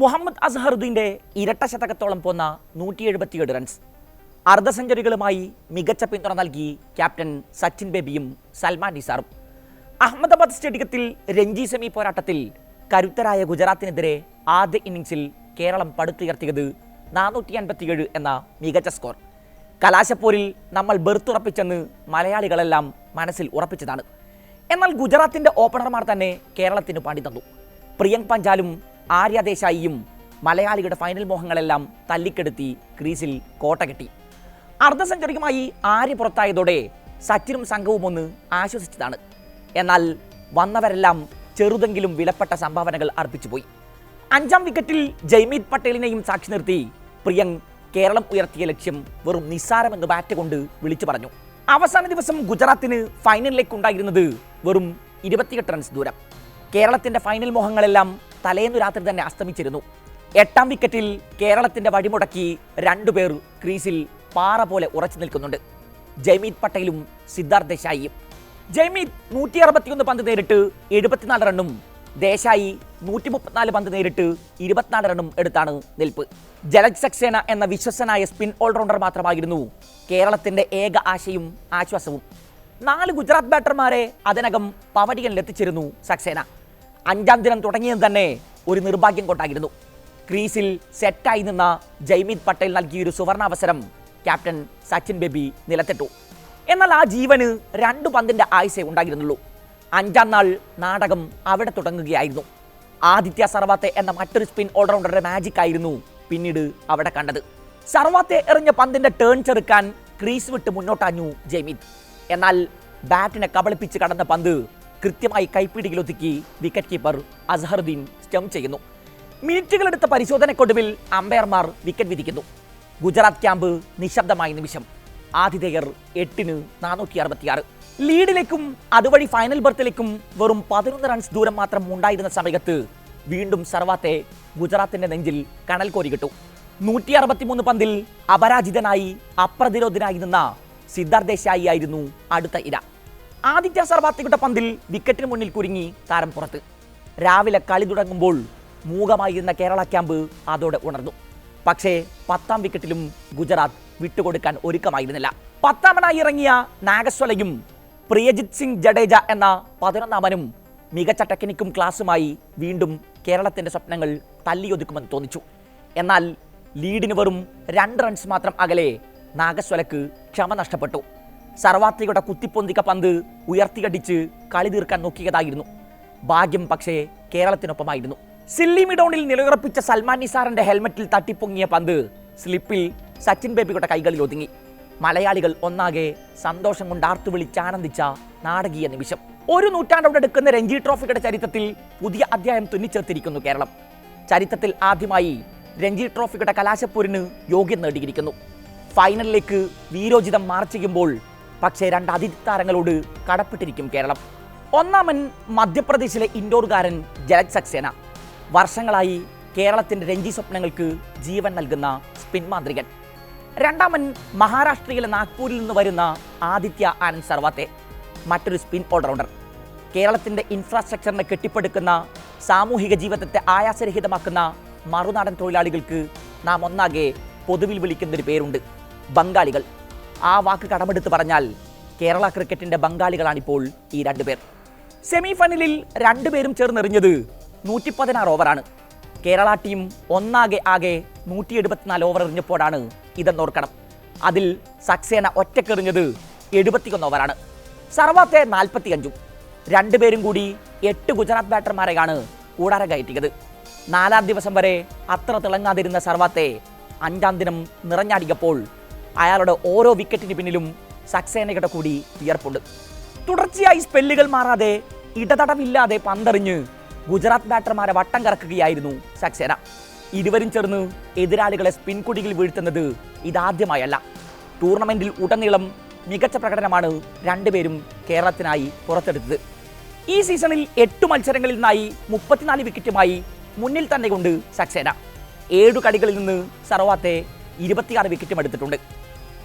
മുഹമ്മദ് അസ്ഹറുദ്ദീന്റെ ഇരട്ട ശതകത്തോളം പോന്ന നൂറ്റി എഴുപത്തിയേഴ് റൺസ് അർദ്ധ സെഞ്ചുറികളുമായി മികച്ച പിന്തുണ നൽകി ക്യാപ്റ്റൻ സച്ചിൻ ബേബിയും സൽമാൻ നിസാറും അഹമ്മദാബാദ് സ്റ്റേഡിയത്തിൽ രഞ്ജി സെമി പോരാട്ടത്തിൽ കരുത്തരായ ഗുജറാത്തിനെതിരെ ആദ്യ ഇന്നിംഗ്സിൽ കേരളം പടുത്തുയർത്തിയത് നാനൂറ്റി അൻപത്തിയേഴ് എന്ന മികച്ച സ്കോർ കലാശപ്പോരിൽ നമ്മൾ ബെർത്തുറപ്പിച്ചെന്ന് മലയാളികളെല്ലാം മനസ്സിൽ ഉറപ്പിച്ചതാണ്. എന്നാൽ ഗുജറാത്തിന്റെ ഓപ്പണർമാർ തന്നെ കേരളത്തിന് പണി തന്നു. പ്രിയങ്ക് പഞ്ചാലും ആര്യ ദേശായിയും മലയാളിയുടെ ഫൈനൽ മോഹങ്ങളെല്ലാം തല്ലിക്കെടുത്തി ക്രീസിൽ കോട്ട കെട്ടി. അർദ്ധ സെഞ്ചുറിയുമായി ആര്യ പുറത്തായതോടെ സച്ചിനും സംഘവും ഒന്ന് ആശ്വസിച്ചതാണ്. എന്നാൽ വന്നവരെല്ലാം ചെറുതെങ്കിലും വിലപ്പെട്ട സംഭാവനകൾ അർപ്പിച്ചുപോയി അഞ്ചാം വിക്കറ്റിൽ ജയ്മീത് പട്ടേലിനെയും സാക്ഷി നിർത്തി പ്രിയങ് കേരളം ഉയർത്തിയ ലക്ഷ്യം വെറും നിസ്സാരമെന്ന് ബാറ്റ് കൊണ്ട് വിളിച്ചു പറഞ്ഞു. അവസാന ദിവസം ഗുജറാത്തിന് ഫൈനലിലേക്ക് ഉണ്ടായിരുന്നത് വെറും ഇരുപത്തിയെട്ട് റൺസ് ദൂരം. കേരളത്തിന്റെ ഫൈനൽ മോഹങ്ങളെല്ലാം തലേന്നു രാത്രി തന്നെ അസ്തമിച്ചിരുന്നു. എട്ടാം വിക്കറ്റിൽ കേരളത്തിന്റെ വഴിമുടക്കി രണ്ടുപേർ ക്രീസിൽ പാറ പോലെ ഉറച്ചു നിൽക്കുന്നുണ്ട്. ജയ്മീത് പട്ടേലും സിദ്ധാർത്ഥ് ദേശായിയും. ജയ്മീത് നൂറ്റി അറുപത്തിയൊന്ന് പന്ത് നേരിട്ട് എഴുപത്തിനാല് റണ്ണും ദേശായി നൂറ്റി മുപ്പത്തിനാല് പന്ത് നേരിട്ട് ഇരുപത്തിനാല് റണ്ണും എടുത്താണ് നിൽപ്പ്. ജലജ് സക്സേന എന്ന വിശ്വസനായ സ്പിൻ ഓൾറൗണ്ടർ മാത്രമായിരുന്നു കേരളത്തിന്റെ ഏക ആശയും ആശ്വാസവും. നാല് ഗുജറാത്ത് ബാറ്റർമാരെ അതിനകം പവടിയനിലെത്തിച്ചിരുന്നു സക്സേന. അഞ്ചാം ദിനം തുടങ്ങിയത് തന്നെ ഒരു നിർഭാഗ്യം കൊണ്ടായിരുന്നു. ക്രീസിൽ സെറ്റായി നിന്ന ജയ്മീത് പട്ടേൽ നൽകിയൊരു സുവർണാവസരം ക്യാപ്റ്റൻ സച്ചിൻ ബേബി നിലത്തിട്ടു. എന്നാൽ ആ ജീവന് രണ്ടു പന്തിന്റെ ആയുസേ ഉണ്ടായിരുന്നുള്ളൂ. അഞ്ചാം നാൾ നാടകം അവിടെ തുടങ്ങുകയായിരുന്നു. ആദിത്യ സർവാത്തെ എന്ന മറ്റൊരു സ്പിൻ ഓൾറൗണ്ടറുടെ മാജിക് ആയിരുന്നു പിന്നീട് അവിടെ കണ്ടത്. സർവാത്തെ എറിഞ്ഞ പന്തിന്റെ ടേൺ ചെറുക്കാൻ ക്രീസ് വിട്ട് മുന്നോട്ടാഞ്ഞു ജയ്മീത്. എന്നാൽ ബാറ്റിനെ കബളിപ്പിച്ച് കടന്ന പന്ത് കൃത്യമായി കൈപ്പിടിയിലൊതുക്കി വിക്കറ്റ് കീപ്പർ അസഹറുദ്ദീൻ സ്റ്റം ചെയ്യുന്നു. മിനിറ്റുകളെടുത്ത പരിശോധനക്കൊടുവിൽ അമ്പയർമാർ വിക്കറ്റ് വിധിക്കുന്നു. ഗുജറാത്ത് ക്യാമ്പ് നിശബ്ദമായ നിമിഷം. ആതിഥേയർ എട്ടിന് നാനൂറ്റി അറുപത്തിയാറ് ലീഡിലേക്കും അതുവഴി ഫൈനൽ ബർത്തിലേക്കും വെറും പതിനൊന്ന് റൺസ് ദൂരം മാത്രം ഉണ്ടായിരുന്ന സമയത്ത് വീണ്ടും സർവാത്തെ ഗുജറാത്തിന്റെ നെഞ്ചിൽ കണൽ കോരി കിട്ടു. നൂറ്റി അറുപത്തിമൂന്ന് പന്തിൽ അപരാജിതനായി അപ്രതിരോധനായി നിന്ന സിദ്ധാർത്ഥ ദേശായി ആയിരുന്നു അടുത്ത ഇര. ആദിത്യ സർവാത്തിയുടെ പന്തിൽ വിക്കറ്റിന് മുന്നിൽ കുരുങ്ങി താരം പുറത്ത്. രാവിലെ കളി തുടങ്ങുമ്പോൾ മൂകമായിരുന്ന കേരള ക്യാമ്പ് അതോടെ ഉണർന്നു. പക്ഷേ പത്താം വിക്കറ്റിലും ഗുജറാത്ത് വിട്ടുകൊടുക്കാൻ ഒരുക്കമായിരുന്നില്ല. പത്താമനായി ഇറങ്ങിയ നാഗസ്വലയും പ്രിയജിത് സിംഗ് ജഡേജ എന്ന പതിനൊന്നാമനും മികച്ച ടെക്നിക്കും ക്ലാസുമായി വീണ്ടും കേരളത്തിന്റെ സ്വപ്നങ്ങൾ തല്ലിയൊതുക്കുമെന്ന് തോന്നിച്ചു. എന്നാൽ ലീഡിന് വെറും രണ്ട് റൺസ് മാത്രം അകലെ നാഗസ്വലക്ക് ക്ഷമ നഷ്ടപ്പെട്ടു. സർവാത്രിയുടെ കുത്തിപ്പൊന്തിക്ക പന്ത് ഉയർത്തിയടിച്ച് കളി തീർക്കാൻ നോക്കിയതായിരുന്നു. ഭാഗ്യം പക്ഷേ കേരളത്തിനൊപ്പമായിരുന്നു. സില്ലി മിഡോണിൽ നിലയുറപ്പിച്ച സൽമാൻ നിസാറിന്റെ ഹെൽമറ്റിൽ തട്ടിപ്പൊങ്ങിയ പന്ത് സ്ലിപ്പിൽ സച്ചിൻ ബേബിയുടെ കൈകളിൽ ഒതുങ്ങി. മലയാളികൾ ഒന്നാകെ സന്തോഷം കൊണ്ട് ആർത്തു വിളിച്ചാനന്ദിച്ച നാടകീയ നിമിഷം. ഒരു നൂറ്റാണ്ടോടെടുക്കുന്ന രഞ്ജി ട്രോഫിയുടെ ചരിത്രത്തിൽ പുതിയ അധ്യായം തുന്നിച്ചേർത്തിരിക്കുന്നു കേരളം. ചരിത്രത്തിൽ ആദ്യമായി രഞ്ജി ട്രോഫിയുടെ കലാശപ്പൂരിന് യോഗ്യം നേടിയിരിക്കുന്നു. ഫൈനലിലേക്ക് വീരോചിതം മാർച്ചിക്കുമ്പോൾ പക്ഷേ രണ്ട് അതിഥി താരങ്ങളോട് കടപ്പെട്ടിരിക്കും കേരളം. ഒന്നാമൻ മധ്യപ്രദേശിലെ ഇൻഡോർകാരൻ ജലജ് സക്സേന. വർഷങ്ങളായി കേരളത്തിന്റെ രഞ്ജി സ്വപ്നങ്ങൾക്ക് ജീവൻ നൽകുന്ന സ്പിൻ മാന്ത്രികൻ. രണ്ടാമൻ മഹാരാഷ്ട്രയിലെ നാഗ്പൂരിൽ നിന്ന് വരുന്ന ആദിത്യ ആനന്ദ് സർവാത്തെ മറ്റൊരു സ്പിൻ ഓൾറൗണ്ടർ. കേരളത്തിന്റെ ഇൻഫ്രാസ്ട്രക്ചറിനെ കെട്ടിപ്പടുക്കുന്ന സാമൂഹിക ജീവിതത്തെ ആയാസരഹിതമാക്കുന്ന മറുനാടൻ തൊഴിലാളികൾക്ക് നാം ഒന്നാകെ പൊതുവിൽ വിളിക്കുന്നൊരു പേരുണ്ട് ബംഗാളികൾ. ആ വാക്ക് കടമെടുത്ത് പറഞ്ഞാൽ കേരള ക്രിക്കറ്റിന്റെ ബംഗാളികളാണിപ്പോൾ ഈ രണ്ടുപേർ. സെമി ഫൈനലിൽ രണ്ടുപേരും ചേർന്നെറിഞ്ഞത് നൂറ്റി പതിനാറ് ഓവറാണ്. കേരള ടീം ഒന്നാകെ ആകെ നൂറ്റി എഴുപത്തിനാല് ഓവർ എറിഞ്ഞപ്പോഴാണ് ഇതെന്നോർക്കണം. അതിൽ സക്സേന ഒറ്റക്കെറിഞ്ഞത് എഴുപത്തിയൊന്ന് ഓവറാണ്. സർവാത്തെ നാൽപ്പത്തിയഞ്ചും. രണ്ടുപേരും കൂടി എട്ട് ഗുജറാത്ത് ബാറ്റർമാരെയാണ് കൂടാരം കയറ്റിയത്. നാലാം ദിവസം വരെ അത്ര തിളങ്ങാതിരുന്ന സർവാത്തെ അഞ്ചാം ദിനം നിറഞ്ഞാടിയപ്പോൾ അയാളുടെ ഓരോ വിക്കറ്റിന് പിന്നിലും സക്സേനയുടെ കൂടി വിയർപ്പുണ്ട്. തുടർച്ചയായി സ്പെല്ലുകൾ മാറാതെ ഇടതടവില്ലാതെ പന്തെറിഞ്ഞ് ഗുജറാത്ത് ബാറ്റർമാരെ വട്ടം കറക്കുകയായിരുന്നു സക്സേന. ഇരുവരും ചേർന്ന് എതിരാളികളെ സ്പിൻ കുടിയിൽ വീഴ്ത്തുന്നത് ഇതാദ്യമായല്ല. ടൂർണമെന്റിൽ ഉടനീളം മികച്ച പ്രകടനമാണ് രണ്ടുപേരും കേരളത്തിനായി പുറത്തെടുത്തത്. ഈ സീസണിൽ എട്ട് മത്സരങ്ങളിൽ നിന്നായി മുപ്പത്തിനാല് വിക്കറ്റുമായി മുന്നിൽ തന്നെ കൊണ്ട് സക്സേന. ഏഴു കളികളിൽ നിന്ന് സർവാത്തെ ഇരുപത്തിയാറ് വിക്കറ്റും എടുത്തിട്ടുണ്ട്.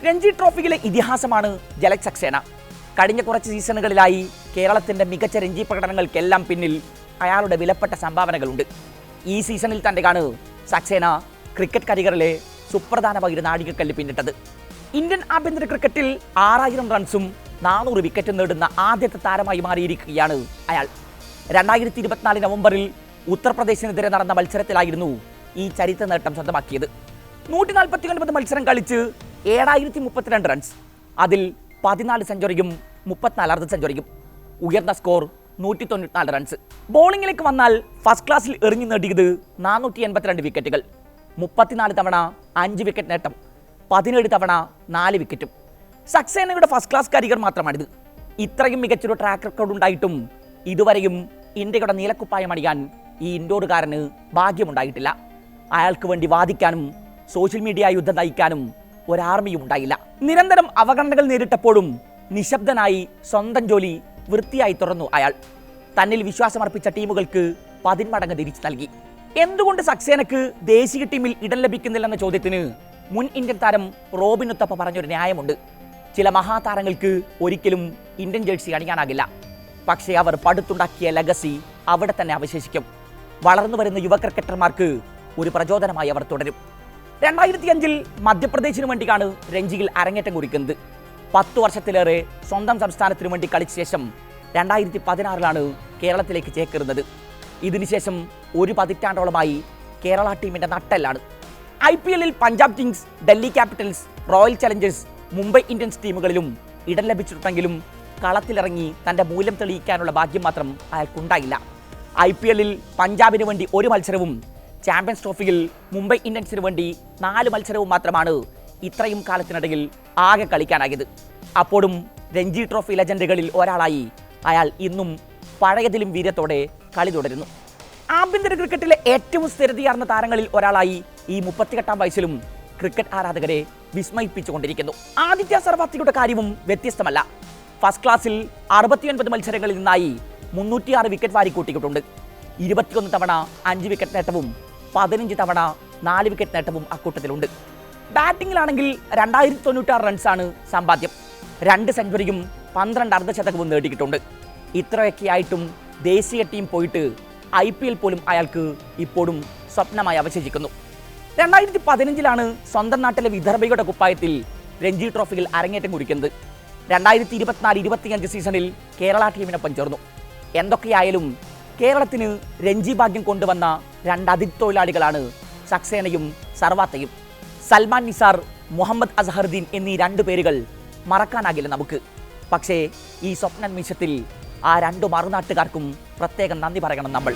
രഞ്ജി ട്രോഫിയിലെ ഇതിഹാസമാണ് ജലക് സക്സേന. കഴിഞ്ഞ കുറച്ച് സീസണുകളിലായി കേരളത്തിന്റെ മികച്ച രഞ്ജി പ്രകടനങ്ങൾക്കെല്ലാം പിന്നിൽ അയാളുടെ വിലപ്പെട്ട സംഭാവനകളുണ്ട്. ഈ സീസണിൽ തന്നെയാണ് സക്സേന ക്രിക്കറ്റ് കരിയറിലെ സുപ്രധാനമായ ഒരു നാഴികക്കല്ല് പിന്നിട്ടത്. ഇന്ത്യൻ ആഭ്യന്തര ക്രിക്കറ്റിൽ ആറായിരം റൺസും നാനൂറ് വിക്കറ്റും നേടുന്ന ആദ്യത്തെ താരമായി മാറിയിരിക്കുകയാണ് അയാൾ. രണ്ടായിരത്തി ഇരുപത്തിനാല് നവംബറിൽ ഉത്തർപ്രദേശിനെതിരെ നടന്ന മത്സരത്തിലായിരുന്നു ഈ ചരിത്ര നേട്ടം സ്വന്തമാക്കിയത്. നൂറ്റി നാൽപ്പത്തി ഒൻപത് മത്സരം കളിച്ച് ഏഴായിരത്തി മുപ്പത്തിരണ്ട് റൺസ് അതിൽ പതിനാല് സെഞ്ചുറിയും മുപ്പത്തിനാല് അർദ്ധ സെഞ്ചുറിയും ഉയർന്ന സ്കോർ നൂറ്റി തൊണ്ണൂറ്റിനാല് റൺസ് ബോളിങ്ങിലേക്ക് വന്നാൽ ഫസ്റ്റ് ക്ലാസ്സിൽ എറിഞ്ഞു നേടിയത് നാനൂറ്റി എൺപത്തിരണ്ട് വിക്കറ്റുകൾ മുപ്പത്തിനാല് തവണ അഞ്ച് വിക്കറ്റ് നേട്ടം. പതിനേഴ് തവണ നാല് വിക്കറ്റും സക്സേനയുടെ ഫസ്റ്റ് ക്ലാസ് കരിയർ മാത്രമാണിത്. ഇത്രയും മികച്ചൊരു ട്രാക്ക് റെക്കോർഡ് ഉണ്ടായിട്ടും ഇതുവരെയും ഇന്ത്യയുടെ നീലക്കുപ്പായം അണിയാൻ ഈ ഇൻഡോറുകാരന് ഭാഗ്യമുണ്ടായിട്ടില്ല. അയാൾക്ക് വേണ്ടി വാദിക്കാനും സോഷ്യൽ മീഡിയ യുദ്ധം നയിക്കാനും ഒരാർമിയും ഉണ്ടായില്ല നിരന്തരം അവഗണനകൾ നേരിട്ടപ്പോഴും നിശബ്ദനായി സ്വന്തം ജോലി വൃത്തിയായി തുറന്നു അയാൾ. തന്നിൽ വിശ്വാസമർപ്പിച്ച ടീമുകൾക്ക് പതിന്മടങ്ങ് തിരിച്ചു നൽകി. എന്തുകൊണ്ട് സക്സേനക്ക് ദേശീയ ടീമിൽ ഇടം ലഭിക്കുന്നില്ലെന്ന ചോദ്യത്തിന് മുൻ ഇന്ത്യൻ താരം റോബിൻ ഉത്തപ്പ പറഞ്ഞൊരു ന്യായമുണ്ട്. ചില മഹാതാരങ്ങൾക്ക് ഒരിക്കലും ഇന്ത്യൻ ജേഴ്സി അണിയാനാകില്ല. പക്ഷേ അവർ പടുത്തുണ്ടാക്കിയ ലഗസി അവിടെ തന്നെ അവശേഷിക്കും. വളർന്നു വരുന്ന യുവ ക്രിക്കറ്റർമാർക്ക് ഒരു പ്രചോദനമായി അവർ തുടരും. രണ്ടായിരത്തി അഞ്ചിൽ മധ്യപ്രദേശിന് വേണ്ടിയാണ് രഞ്ജിയിൽ അരങ്ങേറ്റം കുറിക്കുന്നത്. പത്ത് വർഷത്തിലേറെ സ്വന്തം സംസ്ഥാനത്തിന് വേണ്ടി കളിച്ച ശേഷം രണ്ടായിരത്തി പതിനാറിലാണ് കേരളത്തിലേക്ക് ചേക്കേറുന്നത്. ഇതിനുശേഷം ഒരു പതിറ്റാണ്ടോളമായി കേരള ടീമിന്റെ നട്ടെല്ലാണ്. ഐ പി എല്ലിൽ Punjab Kings Delhi Capitals Royal Challengers Mumbai Indians ടീമുകളിലും ഇടം ലഭിച്ചിട്ടുണ്ടെങ്കിലും കളത്തിലിറങ്ങി തന്റെ മൂല്യം തെളിയിക്കാനുള്ള ഭാഗ്യം മാത്രം അയാൾക്കുണ്ടായില്ല. ഐ പി എല്ലിൽ പഞ്ചാബിന് വേണ്ടി ഒരു മത്സരവും ചാമ്പ്യൻസ് ട്രോഫിയിൽ മുംബൈ ഇന്ത്യൻസിന് വേണ്ടി നാല് മത്സരവും മാത്രമാണ് ഇത്രയും കാലത്തിനിടയിൽ ആകെ കളിക്കാനായത്. അപ്പോഴും രഞ്ജി ട്രോഫി ലെജൻഡുകളിൽ ഒരാളായി അയാൾ ഇന്നും പഴയതിലും വീര്യത്തോടെ കളി തുടരുന്നു. ആഭ്യന്തര ക്രിക്കറ്റിലെ ഏറ്റവും സ്ഥിരതയാർന്ന താരങ്ങളിൽ ഒരാളായി ഈ മുപ്പത്തിയെട്ടാം വയസ്സിലും ക്രിക്കറ്റ് ആരാധകരെ വിസ്മയിപ്പിച്ചുകൊണ്ടിരിക്കുന്നു. ആദിത്യ സർവാത്തിയുടെ കാര്യവും വ്യത്യസ്തമല്ല. ഫസ്റ്റ് ക്ലാസ്സിൽ അറുപത്തിയൊൻപത് മത്സരങ്ങളിൽ നിന്നായി മുന്നൂറ്റിയാറ് വിക്കറ്റ് വാരിക്കൂട്ടിയിട്ടുണ്ട്. ഇരുപത്തിയൊന്ന് തവണ അഞ്ച് വിക്കറ്റ് നേട്ടവും പതിനഞ്ച് തവണ നാല് വിക്കറ്റ് നേട്ടവും അക്കൂട്ടത്തിലുണ്ട് ബാറ്റിംഗിലാണെങ്കിൽ രണ്ടായിരത്തി തൊണ്ണൂറ്റാറ് റൺസാണ് സമ്പാദ്യം. രണ്ട് സെഞ്ചുറിയും പന്ത്രണ്ട് അർദ്ധശതകവും നേടിയിട്ടുണ്ട്. ഇത്രയൊക്കെ ആയിട്ടും ദേശീയ ടീം പോയിട്ട് ഐ പി എൽ പോലും അയാൾക്ക് ഇപ്പോഴും സ്വപ്നമായി അവശേഷിക്കുന്നു. രണ്ടായിരത്തി പതിനഞ്ചിലാണ് സ്വന്തം നാട്ടിലെ വിദർഭയുടെ കുപ്പായത്തിൽ രഞ്ജി ട്രോഫിയിൽ അരങ്ങേറ്റം കുറിക്കുന്നത്. രണ്ടായിരത്തി ഇരുപത്തിനാല് ഇരുപത്തിയഞ്ച് സീസണിൽ കേരള ടീമിനൊപ്പം ചേർന്നു. എന്തൊക്കെയായാലും കേരളത്തിന് രഞ്ജി ഭാഗ്യം കൊണ്ടുവന്ന രണ്ട് അതിഥിത്തൊഴിലാളികളാണ് സക്സേനയും സർവാത്തയും. സൽമാൻ നിസാർ മുഹമ്മദ് അസഹറുദ്ദീൻ എന്നീ രണ്ട് പേരുകൾ മറക്കാനാകില്ല നമുക്ക്. പക്ഷേ ഈ സ്വപ്ന നിമിഷത്തിൽ ആ രണ്ടു മറുനാട്ടുകാർക്കും പ്രത്യേകം നന്ദി പറയണം നമ്മൾ.